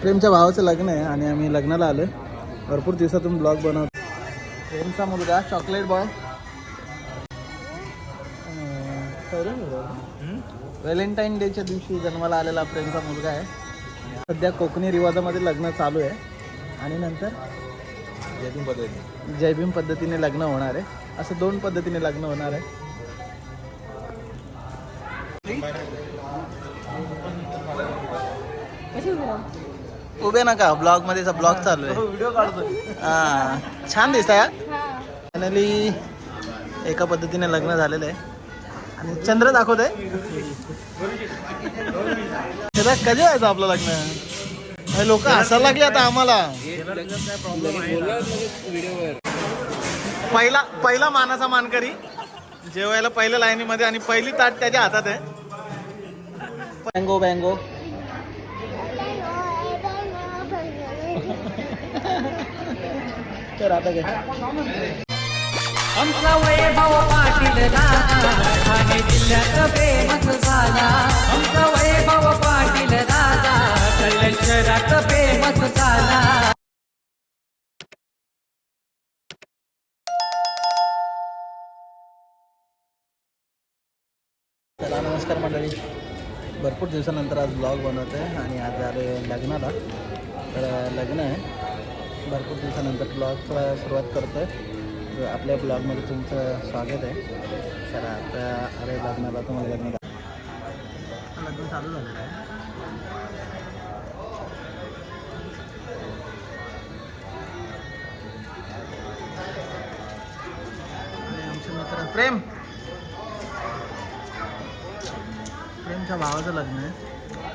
प्रेमच्या भावाचं लग्न आहे आणि आम्ही लग्नाला आलो भरपूर दिवसातून ब्लॉग बनवतो. प्रेमचा मुलगा चॉकलेट बॉय व्हॅलेंटाईन डेच्या दिवशी जन्माला आलेला प्रेमचा मुलगा आहे. सध्या कोकणी रिवाजामध्ये लग्न चालू आहे. आणि नंतर जयभीम पद्धती जयभीम पद्धतीने लग्न होणार आहे. असं दोन पद्धतीने लग्न होणार आहे. उभे नका ब्लॉगमध्ये ब्लॉग चालू आहे. व्हिडिओ काढतो हा छान दिसत फायनली एका पद्धतीने लग्न झालेलं आहे. आणि चंद्र दाखवत आहे कधी व्हायचं आपलं लग्न? लोक हसायला लागले आता आम्हाला. पहिला पहिला मानाचा मानकरी. जेवायला पहिल्या लाईनीमध्ये आणि पहिली ताट त्याच्या हातात आहे. बँगो बँगो तर आता काय आमचा वैभव पाटील दादा ठाणे जिल्ह्यात फेमस झाला आमचा वैभव पाटील दादा कल्याण शहरात फेमस झाला चला नमस्कार मंडळी. भरपूर दिवसानंतर आज ब्लॉग बनवतो आहे आणि आज आलो लग्नाला. तर लग्न आहे. भरपूर दिवसानंतर ब्लॉगला सुरुवात करतो आहे आपल्या ब्लॉगमध्ये तुमचं स्वागत आहे. चला आता अरे लग्नाला तुम्हाला लग्न लग्न चालू झालेलं आहे. आणि आमचे मित्र. प्रेम! प्रेमच्या भावाचं लग्न आहे.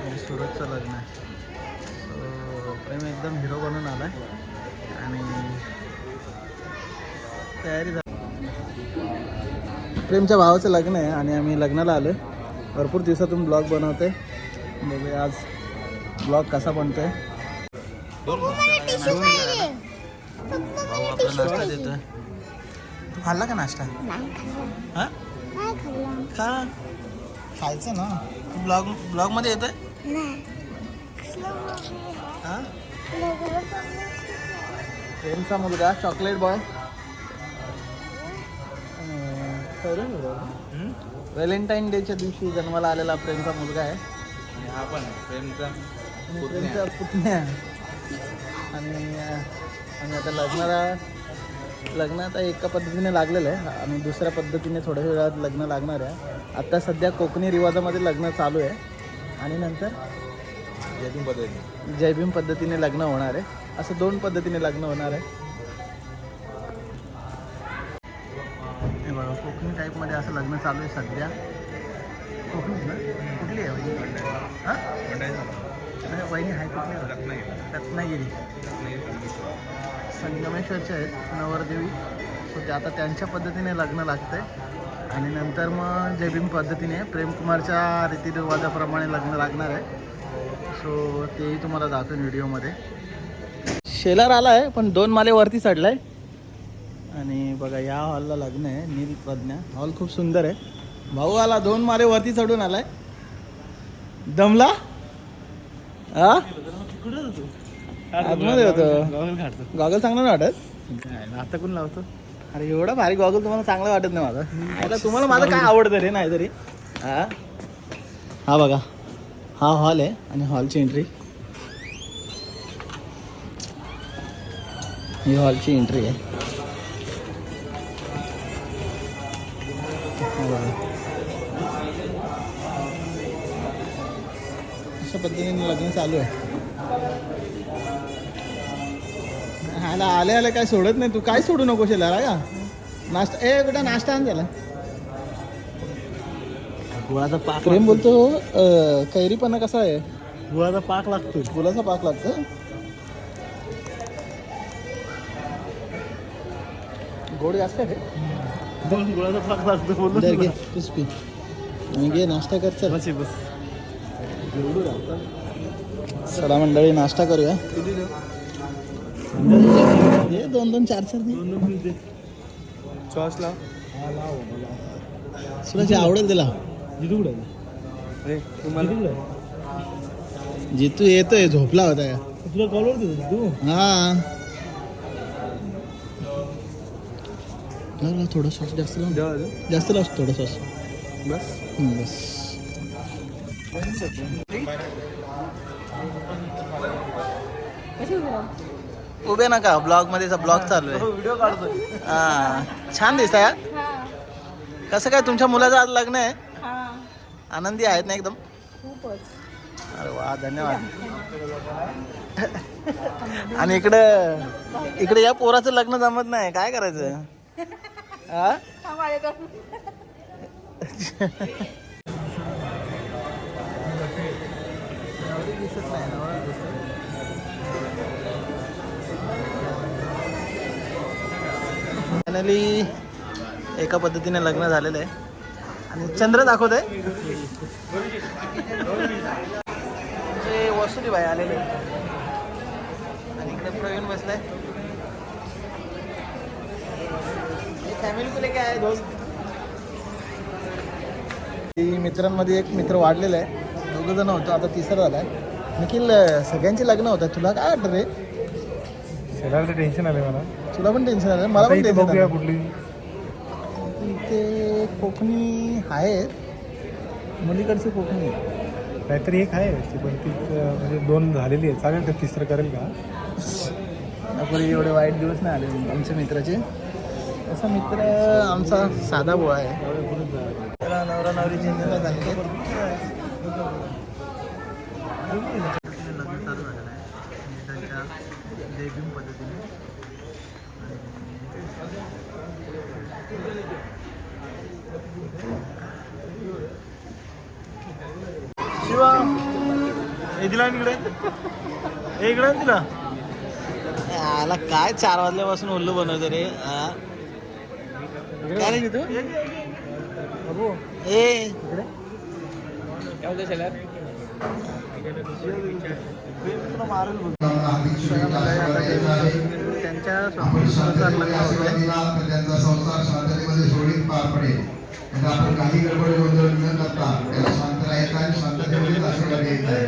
आणि सुरतचं लग्न आहे. प्रेम एकदम हिरो बनून आलाय. आणि तयारी झाली प्रेमच्या भावाचं लग्न आहे आणि आम्ही लग्नाला आलो भरपूर दिवसातून ब्लॉग बनवते बघूया आज ब्लॉग कसा बनतोय. भाऊ आपला नाश्ता देतोय तू खाल्ला का नाश्ता? हा? का खायचं ना. तू ब्लॉग ब्लॉगमध्ये येतोय? हा? प्रेमचा मुलगा चॉकलेट बॉय व्हॅलेंटाईन डेच्या दिवशी जन्माला आलेला प्रेमचा मुलगा आहे. आणि हा पण प्रेमचा आणि प्रेमचा पुतण्या. आणि आता लग्नाला लग्न आता एका पद्धतीने लागलेलं आहे. आणि दुसऱ्या पद्धतीने थोड्या वेळात लग्न लागणार आहे. आता सध्या कोकणी रिवाजामध्ये लग्न चालू आहे. आणि नंतर जयभीम पद्धती जयभीम पद्धतीने लग्न होणार आहे. असं दोन पद्धतीने लग्न होणार आहे. हे बघा कोकणी टाईपमध्ये असं लग्न चालू आहे सध्या. कोकणीच ना? कुठली आहे वहिनी? हां? नाही, वहिनी आहे कुठली? आहे? रत्नागिरी. संगमेश्वरचे आहेत नवरदेवी. सो ते आता त्यांच्या पद्धतीने लग्न लागतंय. आणि नंतर मग जयभीम पद्धतीने प्रेमकुमारच्या रीतिरिवाजाप्रमाणे लग्न लागणार आहे. सो तेही तुम्हाला दाखवेन व्हिडिओमध्ये. शेलार आला आहे पण दोन माले वरती चढलाय. आणि बघा या हॉलला लग्न आहे नील प्रज्ञा. हॉल खूप सुंदर आहे. भाऊ आला दोन माले वरती चढून आलाय. दमला? हा आतमध्ये होतो. गॉगल चांगला नाही वाटत? आता कोण लावतो? अरे एवढा भारी गॉगल तुम्हाला चांगला वाटत नाही माझा. आता तुम्हाला माझं काय आवडतं रे नाही तरी हा हा बघा. हा हॉल आहे आणि हॉलची एंट्री. ही हॉलची एंट्री आहे. अशा पद्धतीने लग्न चालू आहे. हाला आले आले काय सोडत नाही. तू काय सोडू नको शेला का नाश्ता ए बेटा नाश्ता आण झाला गुळाचा पाक प्रेम बोलतो अं, कैरीपणा कसा आहे? गुळाचा पाक लागतो गुलाचा पाक लागतो गोड जास्त आहे. दोन गुळाचा पाक लागतो बोललो. दर ना घे तुला. तूच पी आणि घे नाश्ता कर चल. बस हे बस चला मंडळी नाश्ता करूया. हे दोन दोन चार चार दे. दोन दोन मिनिट दे. सॉस लाव. तुला जे आवडेल त्याला कुठं तुम्हाला? आहे? जितू येतोय झोपला होता तुला कॉल होतं तू हा. लाव, थोडं सॉस जास्त लाव. जास्त लाव थोडं सॉस बस. हम्म, बस. उभे नका ब्लॉगमध्ये ब्लॉग चालू आहे. व्हिडिओ काढतोय. हा. छान दिसत यार. कसं काय तुमच्या मुलाचं आज लग्न आहे? आनंदी आहेत ना एकदम? अरे वा धन्यवाद. आणि इकडे इकडे या पोराचं लग्न जमत नाही काय करायचं? हा फायनली एका पद्धतीने लग्न झालेलं आहे. आणि चंद्र दाखवत आहे ते वसुली बाई आलेले आणि इकडे प्रवीण बसलाय. फॅमिली काय आहे दोस्त? ती मित्रांमध्ये एक मित्र वाढलेला आहे. दोघं जण होतो आता तिसरं झालाय. निखिल सगळ्यांची लग्न होतात तुला काय वाटतं रे? टेन्शन आले मला. तुला पण टेन्शन आलं मला पण टेन्शन बघूया आलं. इथे कोकणी आहेत मुलीकडची कोकणी. आहे. नाहीतरी एक आहे ती पण ती म्हणजे दोन झालेली आहे चालेल का तिसरं करेल का? आपले एवढे वाईट दिवस नाही आले. आमच्या मित्राचे. असा मित्र आमचा साधा बोळा आहे. त्याला नवरा नवरीची इंजिनियर झाली लग्न चालू झालेलं आहे त्यांच्या डेब्यू पद्धतीने शिवा. हे दिला इकडे हे इकडे तिला. याला काय चार वाजल्यापासून उल्लू बनवतो रे हा? काय तू? ए. त्यांच्या स्वप्नानुसार लग्न होतंय. आणि आपण काही गडबड गोंधळ न करता त्याला शांत राहायचं आणि शांततेमध्येच आशीर्वाद घ्यायचा आहे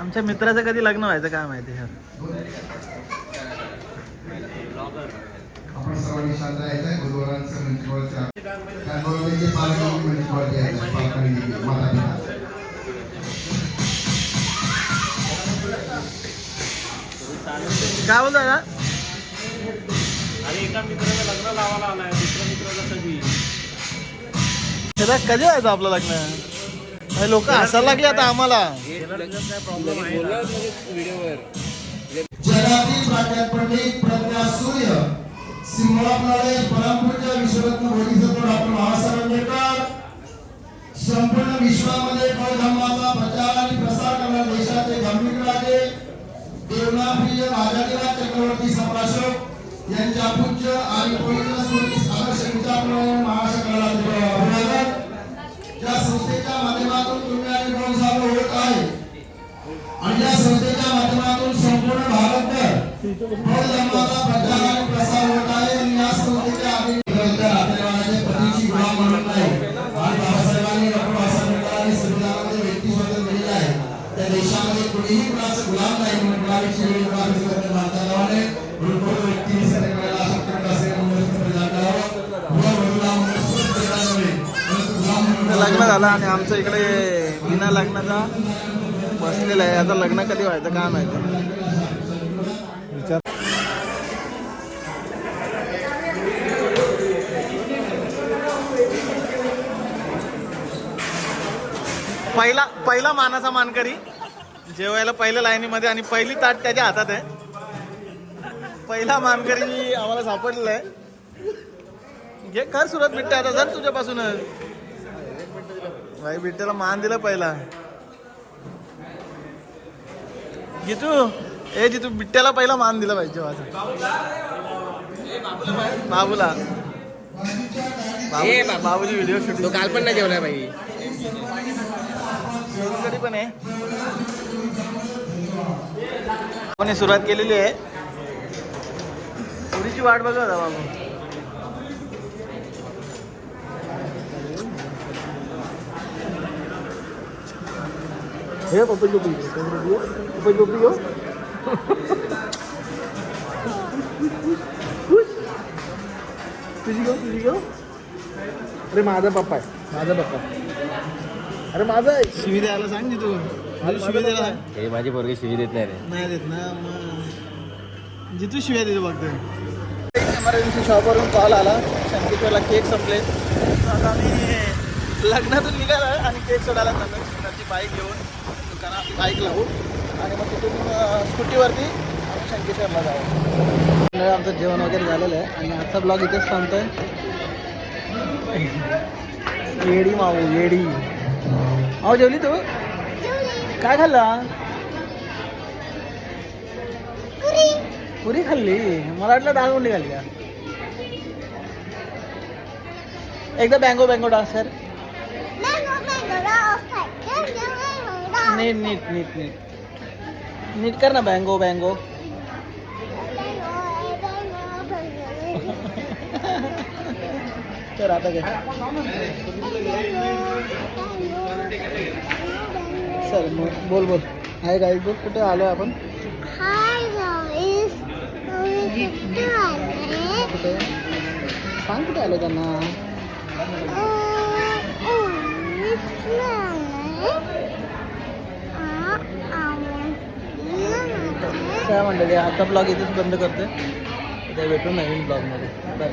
आमच्या मित्राचं कधी लग्न व्हायचं काय माहिती यार आपण सर्वांनी शांत राहायचं आहे. गुरुवारांचं पालकांनी पालकांनी माता पिता काय बोलता का त्याला कधी? व्हायचं आपलं लग्न? लोक हसायला लागले आता आम्हाला. जगातील प्रज्ञा सूर्य विश्वरत्न बोधिसत्व डॉक्टर बाबासाहेब आंबेडकर संपूर्ण विश्वामध्ये प्रचार आणि प्रसार करणारे देशाचे धार्मिक राजे देवनाप्रिय चक्रवर्ती यांच्या पूज्य आणि पवित्र स्मृती आदर्श विचारप्रमाणे महाराष्ट्राला या संस्थेच्या माध्यमातून तुम्ही आणि आहे. आणि या संस्थेच्या माध्यमातून संपूर्ण भारतभर प्रचार आणि प्रसार होत आमचं इकडे बिना लग्नाचा बसलेला आहे. आता लग्न कधी व्हायचं काय माहिती? विचार पहिला पहिला मानाचा मानकरी. जेवायला पहिल्या लाईनीमध्ये आणि पहिली ताट त्याच्या हातात आहे. पहिला मानकरी आम्हाला सापडलेला आहे. घे कर सुरत भेटते आता जर तुझ्यापासूनच. भाई बिट्ट्याला मान दिला पहिला. जितू ए जितू बिट्ट्याला पहिला मान दिला पाहिजे माझा. बाबूला. बाबू- बाबूची व्हिडिओ शूटिंग काल पण नाही जेवला बाई. कधी पण आहे. आपण हे सुरुवात केलेली आहे. पुरीची वाट बघा होता बाबू हे पपई टोपी पपई टोपी हो तुझी घेऊ तुझी घेऊ अरे माझा पप्पा आहे माझा पप्पा अरे माझा आहे शिवी द्यायला सांग तू मला शिवी द्यायला सांग हे माझी पोरगी शिवी देत नाही रे नाही देत ना मग जितू शिव्या देतो बघतो एमर्जन्सी शॉपवरून कॉल आला शंकेश्वरला केक संपले आता आम्ही लग्नातून निघाला आणि केक सोडायला चाललो बाईक घेऊन दुकानात आपली बाईक लावू. आणि मग तिथून स्कूटीवरती आम्ही शंकेश्वरला जाऊ. आमचं जेवण वगैरे झालेलं आहे. आणि आजचा ब्लॉग इथेच थांबतोय. येडी माऊ येडी. माऊ जेवली तू? काय खाल्ला? पुरी. खाल्ली? मला वाटलं डाळ मुंडी खाल्ली का? एकदा बँगो बँगो डान्स कर नीट नीट नीट नीट. नीट कर ना बँगो बँगो. तर आता काय सर बोल बोल. हाय गाई बुक कुठे आलो आपण. कुठे? सांग कुठे आलो त्यांना. काय म्हणलं आता ब्लॉग इथेच बंद करते उद्या भेटू नवीन ब्लॉगमध्ये बाय